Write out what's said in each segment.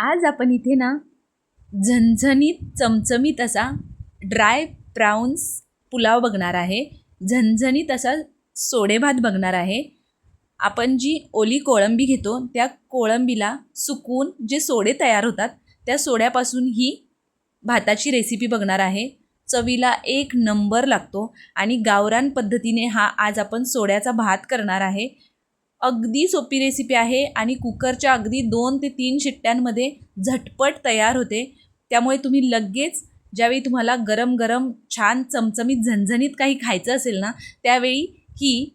आज आपण इथे ना झणझणीत चमचमीत असा ड्राय प्राउन्स पुलाव बघणार आहे. झणझणीत असा सोडे भात बघणार आहे. आपण जी ओली कोळंबी घेतो त्या कोळंबीला सुकून जे सोडे तयार होतात त्या सोड्यापासून ही भाताची रेसिपी बघणार आहे. चवीला एक नंबर लागतो आणि गावरान पद्धतीने हा आज आपण सोड्याचा भात करणार आहे. अगदी सोपी रेसिपी आहे आणि कुकरच्या अगदी दोन ते तीन शिट्ट्यांमध्ये झटपट तयार होते. त्यामुळे तुम्ही लगेच ज्यावेळी तुम्हाला गरम गरम छान चमचमीत झणझणीत काही खायचं असेल ना त्यावेळी ही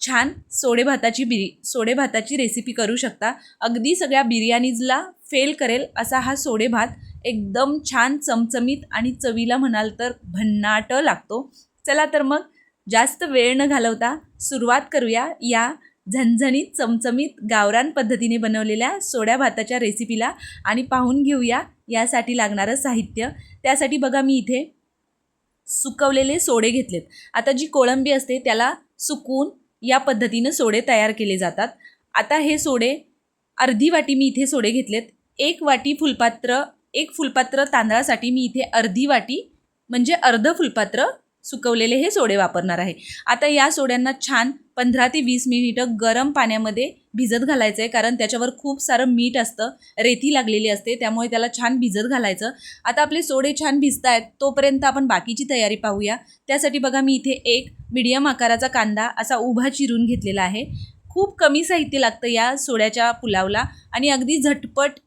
छान सोडे भाताची बिरी सोडे भाताची रेसिपी करू शकता. अगदी सगळ्या बिर्याणीजला फेल करेल असा हा सोडे भात एकदम छान चमचमीत आणि चवीला म्हणाल तर भन्नाट लागतो. चला तर मग जास्त वेळ न घालवता सुरुवात करूया या झणझणीत चमचमीत गावरान पद्धतीने बनवलेल्या सोड्या भाताच्या रेसिपीला आणि पाहून घेऊया यासाठी लागणारं साहित्य. त्यासाठी बघा मी इथे सुकवलेले सोडे घेतलेत. आता जी कोळंबी असते त्याला सुकून या पद्धतीनं सोडे तयार केले जातात. आता हे सोडे अर्धी वाटी मी इथे सोडे घेतलेत. एक वाटी फुलपात्र एक फुलपात्र तांदळासाठी मी इथे अर्धी वाटी म्हणजे अर्ध फुलपात्र सुकवलेले हे सोडे वापरणार आहे. आता या सोड्यांना छान पंधरा ते वीस मिनिटं गरम पाण्यामध्ये भिजत घालायचं आहे कारण त्याच्यावर खूप सारं मीठ असतं रेती लागलेली असते त्यामुळे त्याला छान भिजत घालायचं. आता आपले सोडे छान भिजत आहेत तोपर्यंत आपण बाकीची तयारी पाहूया. त्यासाठी बघा मी इथे एक मिडियम आकाराचा कांदा असा उभा चिरून घेतलेला आहे. खूप कमी साहित्य लागतं या सोड्याच्या पुलावला आणि अगदी झटपट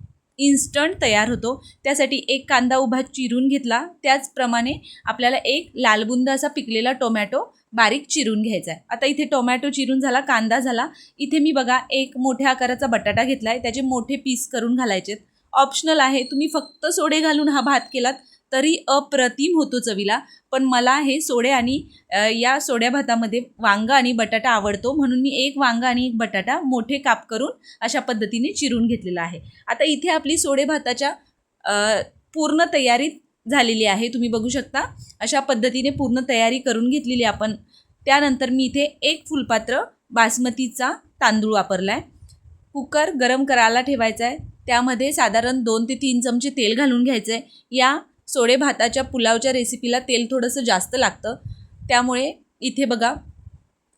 इन्स्टंट तयार होतो. त्यासाठी एक कांदा उभा चिरून घेतला. त्याचप्रमाणे आपल्याला एक लालबुंद असा पिकलेला टोमॅटो बारीक चिरून घ्यायचा आहे. आता इथे टोमॅटो चिरून झाला कांदा झाला. इथे मी बघा एक मोठ्या आकाराचा बटाटा घेतला आहे त्याचे मोठे पीस करून घालायचेत. ऑप्शनल आहे तुम्ही फक्त सोडे घालून हा भात केलात. तरी अप्रतिम होतो चवीला. पण मला हे सोडे आणि या सोड्या भातामध्ये वांगा आणि बटाटा आवडतो. म्हणून मी एक वांगा आणि एक बटाटा मोठे काप करून अशा पद्धतीने चिरून घेतलेला आहे. आता इथे आपली सोडे भाताच्या पूर्ण तयारीत झालेली आहे. तुम्ही बघू शकता. अशा पद्धतीने पूर्ण तयारी करून घेतलेली आपण. त्यानंतर मी इथे एक फुलपात्र बासमतीचा तांदूळ वापरला आहे कुकर गरम करायला ठेवायचा आहे त्यामध्ये साधारण दोन ते तीन चमचे तेल घालून घ्यायचं आहे या सोडे भाताच्या पुलावच्या रेसिपीला तेल थोडंसं जास्त लागतं. त्यामुळे इथे बघा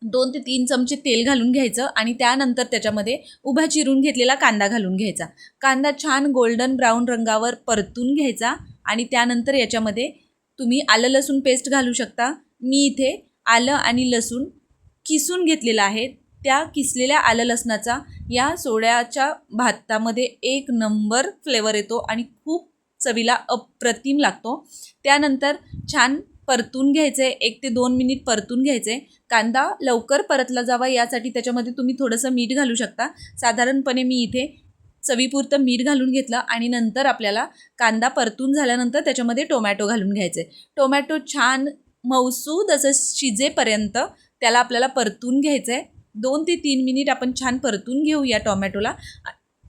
दोन ते तीन चमचे तेल घालून घ्यायचं आणि त्यानंतर त्याच्यामध्ये उभा चिरून घेतलेला कांदा घालून घ्यायचा. कांदा छान गोल्डन ब्राऊन रंगावर परतून घ्यायचा आणि त्यानंतर याच्यामध्ये तुम्ही आलं लसूण पेस्ट घालू शकता. मी इथे आलं आणि लसूण किसून घेतलेलं आहे. त्या किसलेल्या आलं लसणाचा या सोड्याच्या भातामध्ये एक नंबर फ्लेवर येतो आणि खूप चवीला अप्रतिम लागतो. त्यानंतर छान परतून घ्यायचे एक ते दोन मिनिट परतून घ्यायचे. कांदा लवकर परतला जावा यासाठी त्याच्यामध्ये तुम्ही थोडंसं मीठ घालू शकता. साधारणपणे मी इथे चवीपुरतं मीठ घालून घेतलं आणि नंतर आपल्याला कांदा परतून झाल्यानंतर त्याच्यामध्ये टोमॅटो घालून घ्यायचे. टोमॅटो छान मौसूद असं शिजेपर्यंत त्याला आपल्याला परतून घ्यायचं. आहे दोन ते तीन मिनिट आपण छान परतून घेऊ या टोमॅटोला.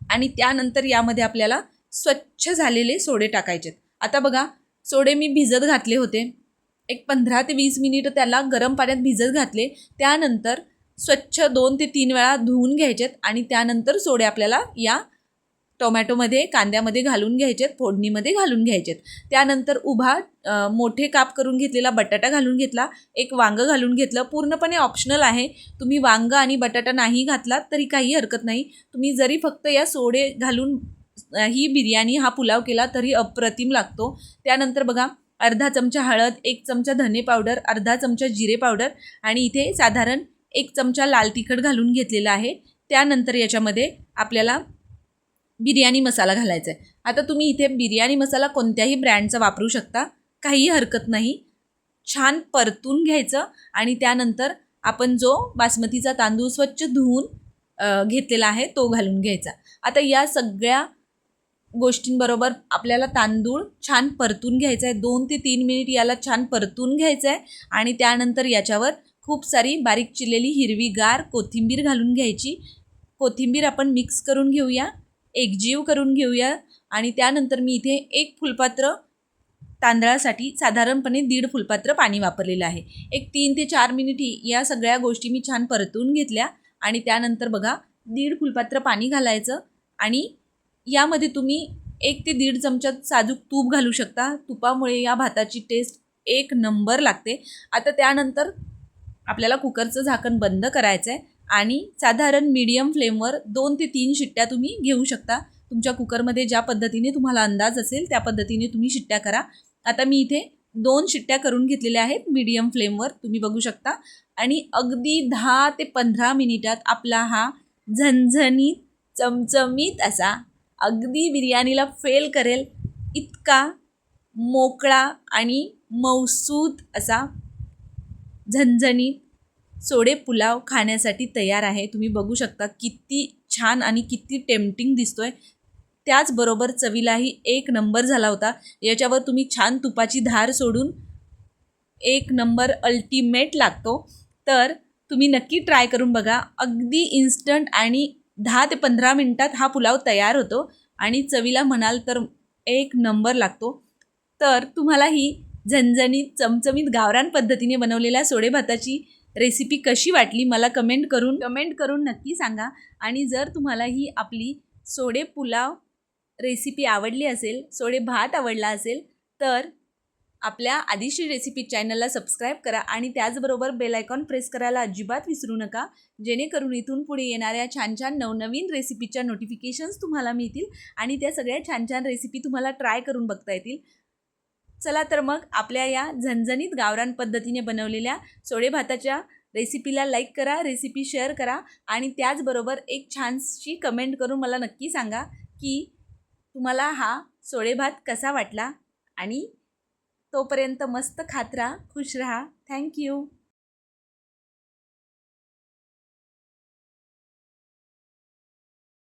आणि त्यानंतर यामध्ये आपल्याला स्वच्छ झालेले सोडे टाकायचेत. आता बघा सोडे मी भिजत घातले होते. एक पंधरा ते वीस मिनिट त्याला गरम पाण्यात भिजत घातले. त्यानंतर स्वच्छ दोन ते तीन वेळा धुवून घ्यायचेत आणि त्यानंतर सोडे आपल्याला या टोमॅटोमध्ये कांद्यामध्ये घालून घ्यायचेत फोडणीमध्ये घालून घ्यायचेत. त्यानंतर उभा मोठे काप करून घेतलेला बटाटा घालून घेतला एक वांगं घालून घेतलं. पूर्णपणे ऑप्शनल आहे. तुम्ही वांगं आणि बटाटा नाही घातलात तरी काही हरकत नाही. तुम्ही जरी फक्त या सोडे घालून ही बिर्याणी हा पुलाव केला तरी अप्रतिम लागतो. त्यानंतर बघा अर्धा चमचा हळद एक चमचा धने पावडर अर्धा चमचा जिरे पावडर आणि इथे साधारण एक चमचा लाल तिखट घालून घेतलेला आहे. त्यानंतर याच्यामध्ये आपल्याला बिर्याणी मसाला घालायचा आहे. आता तुम्ही इथे बिर्याणी मसाला कोणत्याही ब्रँडचा वापरू शकता काहीही हरकत नाही. छान परतून घ्यायचं आणि त्यानंतर आपण जो बासमतीचा तांदूळ स्वच्छ धुवून घेतलेला आहे तो घालून घ्यायचा. आता या सगळ्या गोष्टींबरोबर आपल्याला तांदूळ छान परतून घ्यायचा आहे दोन ते तीन मिनिट याला छान परतून घ्यायचं आहे आणि त्यानंतर याच्यावर खूप सारी बारीक चिरलेली हिरवीगार कोथिंबीर घालून घ्यायची. कोथिंबीर आपण मिक्स करून घेऊया एकजीव करून घेऊया आणि त्यानंतर मी इथे एक फुलपात्र तांदळासाठी साधारणपणे दीड फुलपात्र पाणी वापरलेलं आहे. एक तीन ते चार मिनिट या सगळ्या गोष्टी मी छान परतून घेतल्या आणि त्यानंतर बघा दीड फुलपात्र पाणी घालायचं आणि यामध्ये तुम्ही एक ते दीड चमचा साजूक तूप घालू शकता. तुपामुळे या भाताची टेस्ट एक नंबर लागते. आता त्यानंतर आपल्याला कुकरचं झाकण बंद करायचं आहे आणि साधारण मीडियम फ्लेमवर दोन ते तीन शिट्ट्या तुम्ही घेऊ शकता. तुमच्या कुकरमध्ये ज्या पद्धतीने तुम्हाला अंदाज असेल त्या पद्धतीने तुम्ही शिट्ट्या करा. आता मी इथे दोन शिट्ट्या करून घेतलेल्या आहेत मीडियम फ्लेमवर तुम्ही बघू शकता. आणि अगदी दहा ते पंधरा मिनिटात आपला हा झणझणीत चमचमीत असा अगदी बिर्याणीला फेल करेल इतका मोकळा आणि मौसूत असा झणझणीत सोडे पुलाव खाण्यासाठी तयार आहे. तुम्ही बघू शकता किती छान आणि किती टेम्पटिंग दिसतो आहे त्याचबरोबर चवीलाही एक नंबर झाला होता. याच्यावर तुम्ही छान तुपाची धार सोडून एक नंबर अल्टिमेट लागतो. तर तुम्ही नक्की ट्राय करून बघा. अगदी इन्स्टंट आणि दहा ते पंधरा मिनटात हा पुलाव तयार होतो आणि चवीला म्हणाल तर एक नंबर लागतो. तर तुम्हाला ही झणझणीत चमचमीत गावरान पद्धतीने बनवलेल्या सोडे भाताची रेसिपी कशी वाटली मला कमेंट करून कमेंट करून नक्की सांगा. आणि जर तुम्हाला ही आपली सोडे पुलाव रेसिपी आवडली असेल सोडे भात आवडला असेल तर आपल्या आदिशी रेसिपी चॅनलला सबस्क्राईब करा आणि त्याचबरोबर बेल आयकॉन प्रेस करायला अजिबात विसरू नका. जेणेकरून इथून पुढे येणाऱ्या छान छान नवनवीन रेसिपीच्या नोटिफिकेशन्स तुम्हाला मिळतील आणि त्या सगळ्या छान छान रेसिपी तुम्हाला ट्राय करून बघता येतील. चला तर मग आपल्या या झणझणीत गावरान पद्धतीने बनवलेल्या सोडे भाताच्या रेसिपीला लाईक करा रेसिपी शेअर करा आणि त्याचबरोबर एक छानशी कमेंट करून मला नक्की सांगा की तुम्हाला हा सोळे भात कसा वाटला आणि तोपर्यंत मस्त खात राहा खुश राहा. थँक्यू